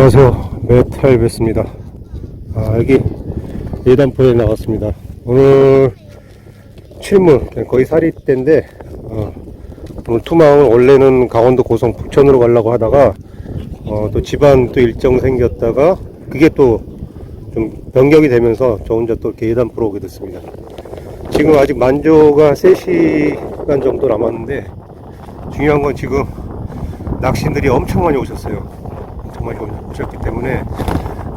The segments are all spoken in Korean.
안녕하세요. 메탈 베스입니다. 아, 여기 예단포에 나왔습니다. 오늘 출물, 거의 살이 때인데, 어, 오늘 투망은 원래는 강원도 고성 북천으로 가려고 하다가, 어, 또 집안 또 일정 생겼다가, 그게 또 좀 변경이 되면서 저 혼자 또 이렇게 예단포로 오게 됐습니다. 지금 아직 만조가 3시간 정도 남았는데, 중요한 건 지금 낚시인들이 엄청 많이 오셨어요. 많이 오셨기 때문에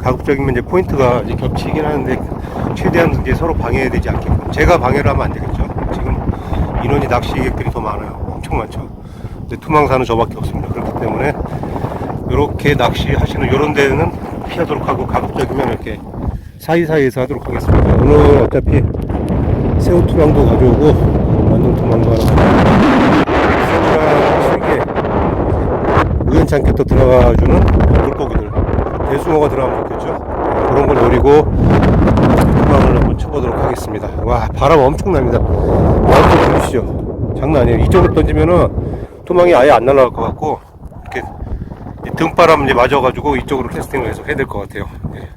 가급적이면 이제 포인트가 이제 겹치긴 하는데 최대한 이제 서로 방해해야 되지 않게끔 제가 방해를 하면 안 되겠죠. 지금 인원이 낚시객들이 더 많아요. 엄청 많죠. 근데 투망사는 저밖에 없습니다. 그렇기 때문에 이렇게 낚시하시는 이런 데는 피하도록 하고 가급적이면 이렇게 사이사이에서 하도록 하겠습니다. 오늘 어차피 새우 투망도 가져오고 만능 투망도 하나 새우랑 우연찮게 또 들어가주는 물고기들. 대숭어가 들어가면 좋겠죠? 그런 걸 노리고 투망을 한번 쳐보도록 하겠습니다. 와 바람 엄청납니다. 좀 보시죠? 장난 아니에요. 이쪽으로 던지면은 투망이 아예 안 날아갈 것 같고 이렇게 이 등바람 이제 맞아가지고 이쪽으로 캐스팅을 계속 해야 될 것 같아요. 예.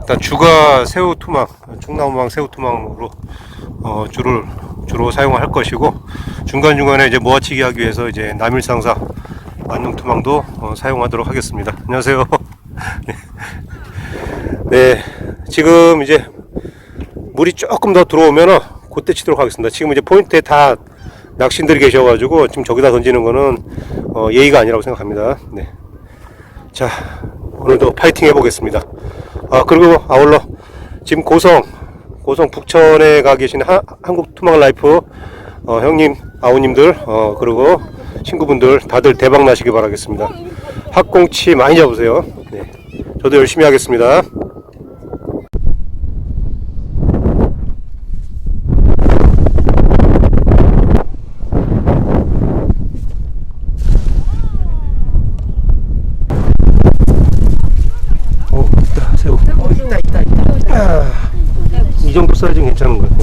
일단 주가 새우 투망 충나무망 새우 투망으로 어, 줄을 주로 사용할 것이고 중간 중간에 이제 모아치기 하기 위해서 이제 남일상사 만능 투망도 어, 사용하도록 하겠습니다. 안녕하세요. 네. 네, 지금 이제 물이 조금 더 들어오면은 그때 치도록 하겠습니다. 지금 이제 포인트에 다 낚시인들이 계셔가지고 지금 저기다 던지는 거는 어, 예의가 아니라고 생각합니다. 네. 자, 오늘도 파이팅 해보겠습니다. 아, 그리고 아울러 지금 고성, 고성 북천에 가 계신 하- 한국 투망 라이프 어, 형님, 아우님들, 어, 그리고 친구분들 다들 대박 나시기 바라겠습니다. 학꽁치 많이 잡으세요. 네. 저도 열심히 하겠습니다. 어, 있다, 새우. 어, 있다, 있다, 있다. 아, 이 정도 사이즈는 괜찮은 것 같아요.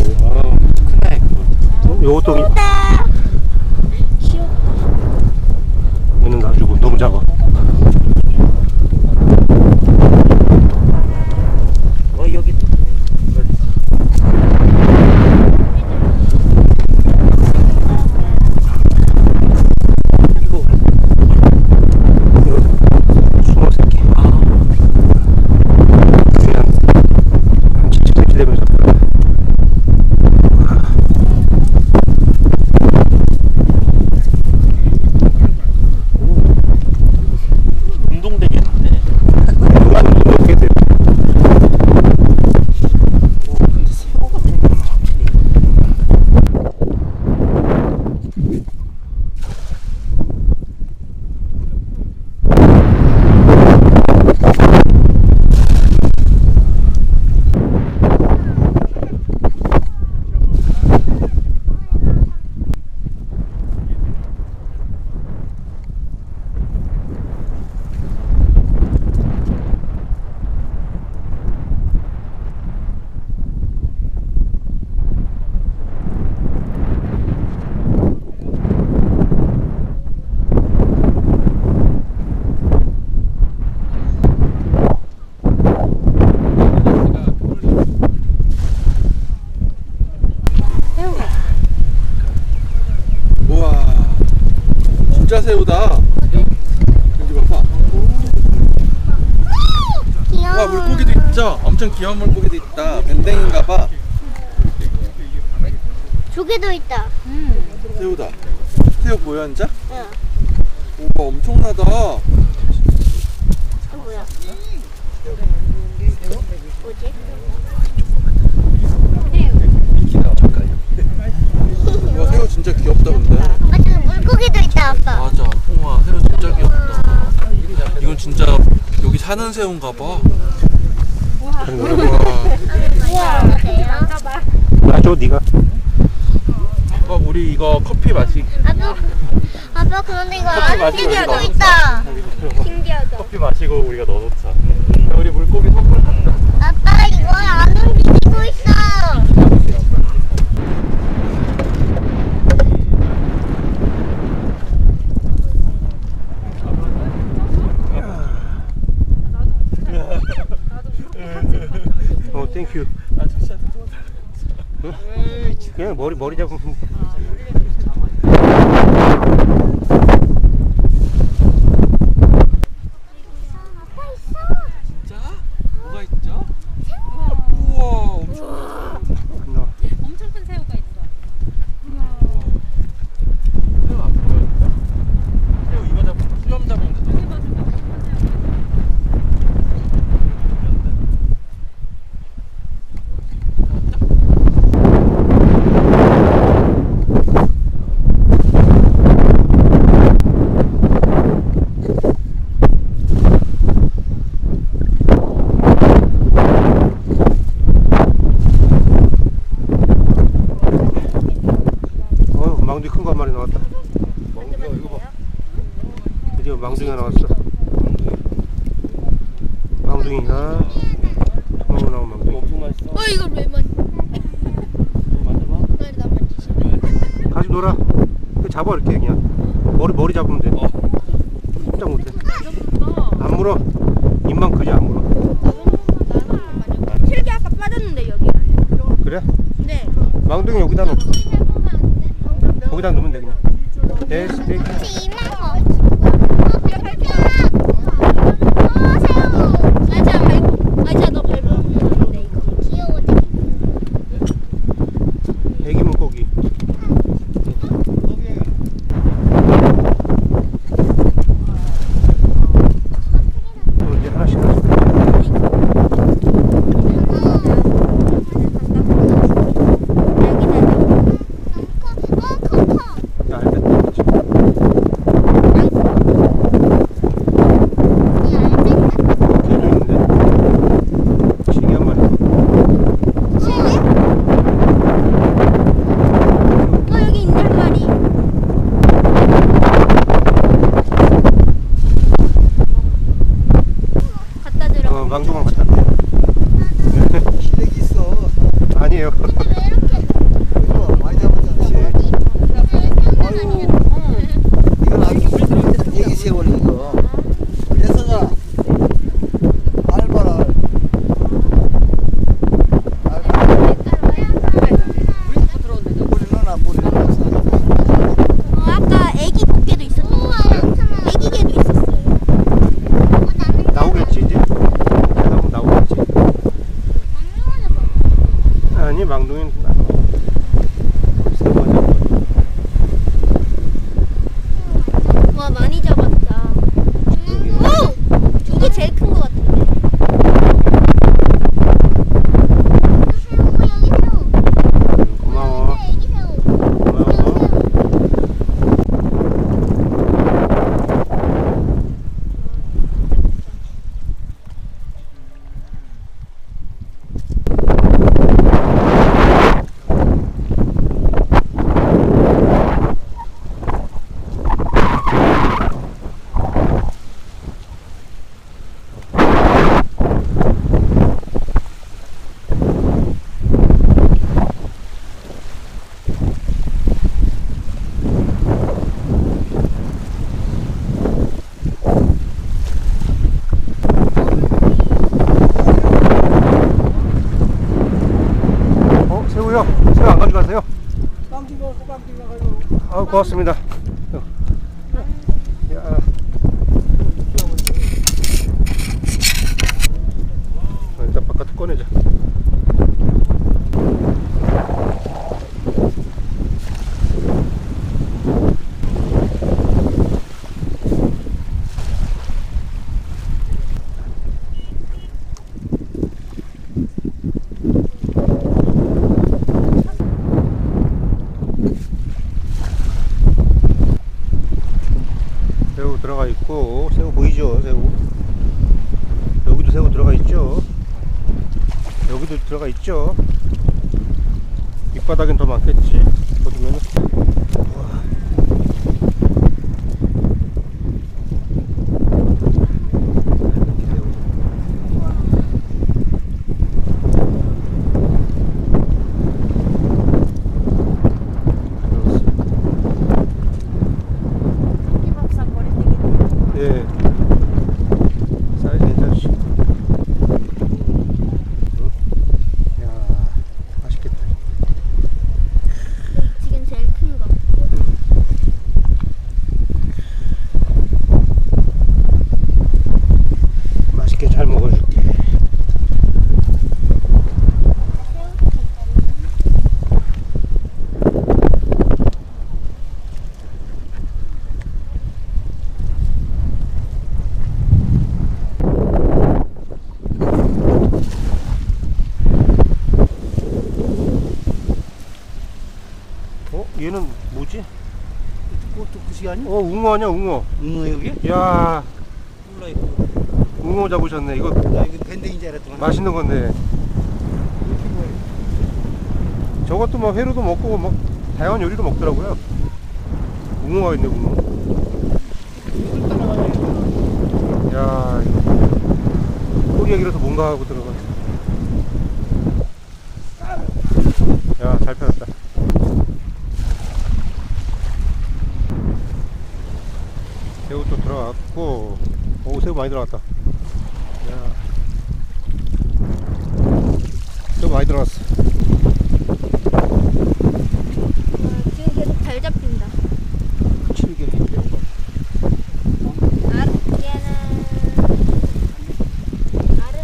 진짜 새우다 여기 봐봐 와 물고기도 있죠 엄청 귀여운 물고기도 있다 밴댕인가 봐 조개도 있다. 새우다 새우 보여 앉아? 응. 우와 엄청나다 이거 뭐야? 뭐지? 우와 새우 진짜 귀엽다 근데 맞아, 물고기도 있다, 아빠. 맞아 우와 새우 진짜 귀엽다 이건 진짜 여기 사는 새우인가봐 우와 우와, 놔줘, 네가. 아빠 우리 이거 커피 마시 아빠, 아빠 그런데 이거 커피 마시고 안티기도 여기다 있다. 신기하다. 커피 마시고 우리가 넣어놓자 우리 물고기 선물 아빠 이거 안 움직이고 있어. 그냥 머리 머리 잡으면 여기 놀아. 그 잡아 이렇게 그냥. 머리 머리 잡으면 돼. 꼼짝 못해. 안 물어. 입만 크지 안 물어. 실기 아까 빠졌는데 여기 그래? 네. 망둥이 여기다 놓고. 거기다 놓으면 돼 그냥. 네, 네. 됐어. 이만 Нет. катакон іде. Подумай. 어 웅어 아니야 웅어 응 여기? 야. 몰라 이거 웅어 잡으셨네. 이거 나 이거 밴댕인 줄 알았더만. 맛있는 건데. 저것도 뭐 회로도 먹고 뭐 다양한 요리도 먹더라고요. 웅어가 있네 웅어 야 꼬리가 길어서 뭔가 하고 들어가 야잘 펴놨다 새우 또 들어갔고 오새우 많이 들어갔다 야 새우 많이 들어갔어 지금 계속 잘 잡힌다. 7개 알, 얘는 알은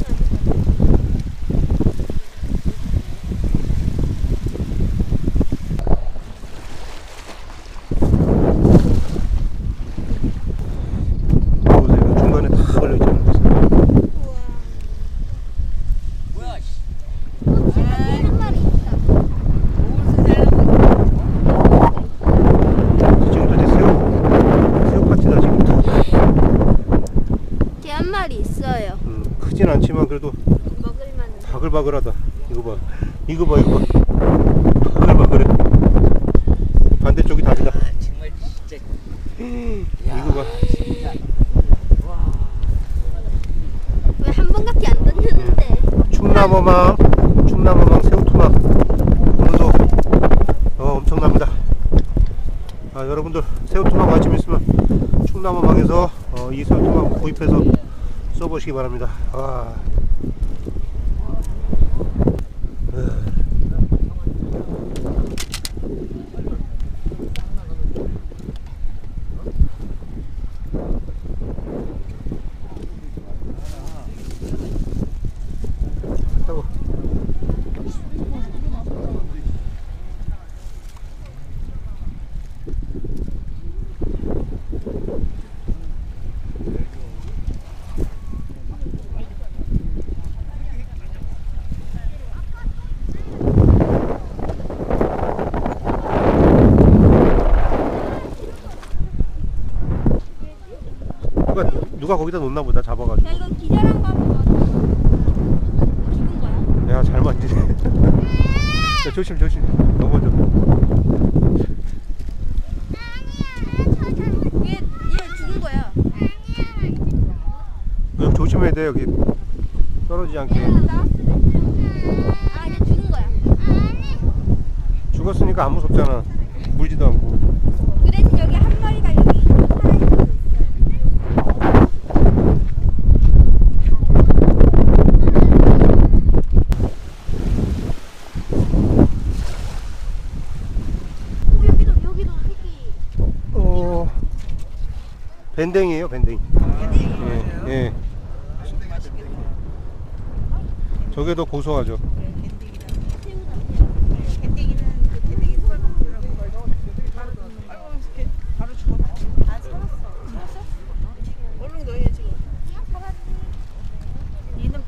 어디 보세요 중간에 다 걸려있잖아 뭐야 한 마리 있다. 지금도 이제 새우 새우 파티다 지금 걔 한 마리 있어요. 음, 크진 않지만 그래도 먹을만은. 바글바글하다. 이거 봐. 이거 봐 이거 봐. 바글바글해. 반대쪽이 다르다. 정말 진짜. 이거 봐. 왜한 번밖에 안 던졌는데? 충남어망 충남어망 새우토막 오늘도 어, 엄청납니다. 아, 여러분들 새우토막 관심 있으면 충남어망에서 어, 이 새우토막 구입해서 써보시기 바랍니다 아. 따고. 누가 거기다 놓나 보다 잡아가지고. 야 이거 기절한 거 죽은 거야? 야 잘 만지네 야, 조심 조심. 넘어져 얘, 얘 죽은 거야. 그 조심해야 돼 여기. 떨어지지 않게. 아, 얘 죽은 거야. 죽었으니까 안 무섭잖아 물지도 않고 그 대신 여기 한 마리가 여기 살아있는 거 있어요. 오, 여기도 여기도 새끼. 어 밴댕이에요 밴댕이 예, 예. 저게 더 고소하죠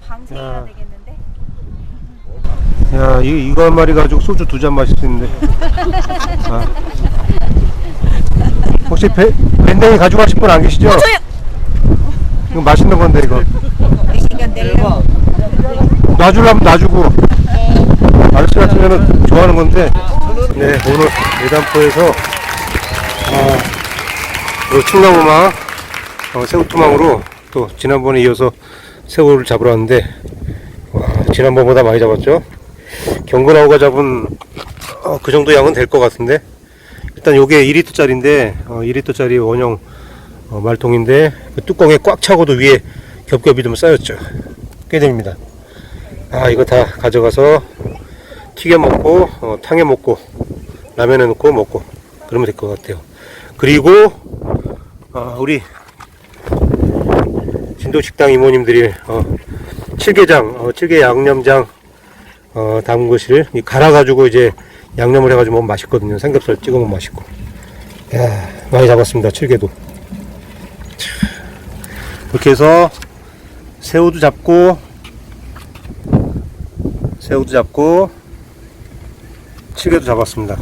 방생해야 야. 되겠는데? 야 이, 이거 한 마리 가지고 소주 두 잔 마실 수 있는데 아. 혹시 배, 밴댕이 가져가신 분 안 계시죠? 이거 맛있는 건데 이거. 놔주려면 놔주고. 아저씨 같으면은 좋아하는 건데. 네 오늘 예단포에서 아, 그 충남우망 어, 새우투망으로 또 지난번에 이어서 새우를 잡으러 왔는데 와, 지난번보다 많이 잡았죠? 경건하고가 잡은 어, 그 정도 양은 될 것 같은데 일단 요게 2리터짜리인데 어, 2리터짜리 원형 어, 말통인데 그 뚜껑에 꽉 차고도 위에 겹겹이 좀 쌓였죠. 꽤 됩니다. 아 이거 다 가져가서 튀겨 먹고 어, 탕해 먹고 라면에 넣고 먹고 그러면 될 것 같아요. 그리고 아, 우리 진도식당 이모님들이 어, 칠게장 어, 칠게 양념장 어, 이 갈아가지고 이제 양념을 해가지고 먹으면 맛있거든요 삼겹살 찍어 먹으면 맛있고 야 많이 잡았습니다 칠게도 자, 이렇게 해서 새우도 잡고 새우도 잡고 칠개도 잡았습니다.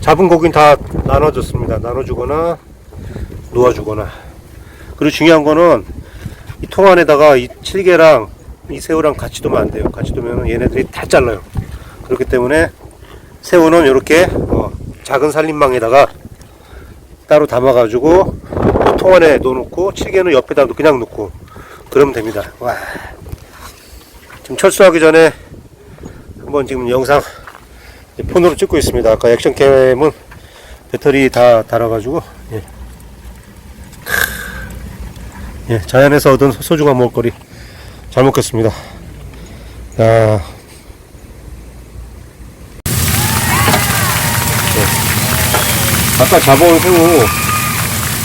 잡은 고기는 다 나눠줬습니다. 나눠주거나 놓아주거나. 그리고 중요한 거는 이 통 안에다가 이 칠개랑 이 새우랑 같이 두면 안 돼요. 같이 두면 얘네들이 다 잘라요. 그렇기 때문에 새우는 이렇게 어, 작은 살림망에다가 따로 담아가지고 통 안에 넣어놓고 칠개는 옆에다 그냥 놓고 그러면 됩니다. 와. 지금 철수하기 전에 한번 지금 영상 폰으로 찍고 있습니다. 아까 액션캠은 배터리 다 달아가지고 예. 예, 자연에서 얻은 소중한 먹거리 잘 먹겠습니다. 야. 아까 잡아온 새우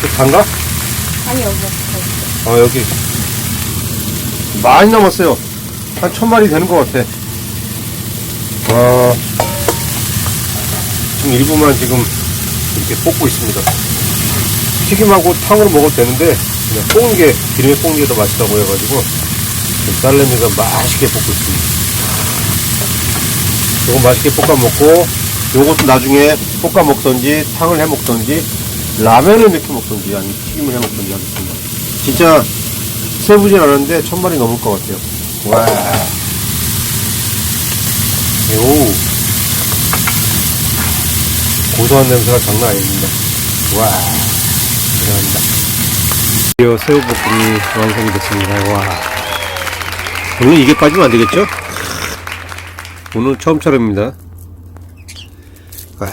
그 단가? 아니 여기 아 여기 많이 남았어요. 한 천 마리 되는 것 같아. 와 지금 일부만 지금 이렇게 볶고 있습니다. 튀김하고 탕으로 먹어도 되는데 그냥 볶는 게 기름에 볶는 게 더 맛있다고 해가지고 지금 딸내미가 맛있게 볶고 있습니다. 요거 맛있게 볶아 먹고 요것도 나중에 볶아 먹던지 탕을 해 먹던지 라면을 이렇게 먹던지 아니면 튀김을 해 먹던지 하겠습니다. 진짜 세보진 않았는데 천 마리 넘을 것 같아요. 와. 요. 고소한 냄새가 장난 아닙니다. 와. 대단합니다. 드디어 새우볶음이 완성이 됐습니다. 와. 물론 이게 빠지면 안 되겠죠? 오늘 처음처럼입니다. 와.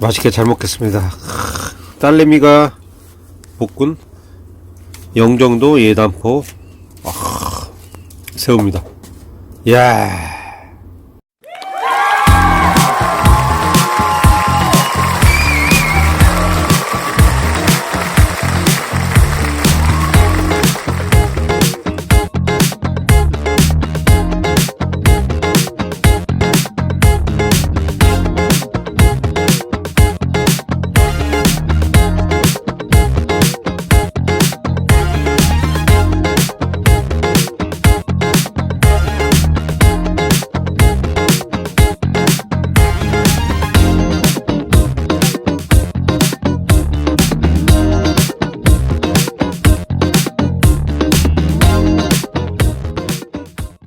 맛있게 잘 먹겠습니다. 딸내미가 볶은 영정도 예단포 아, 새우입니다. 이야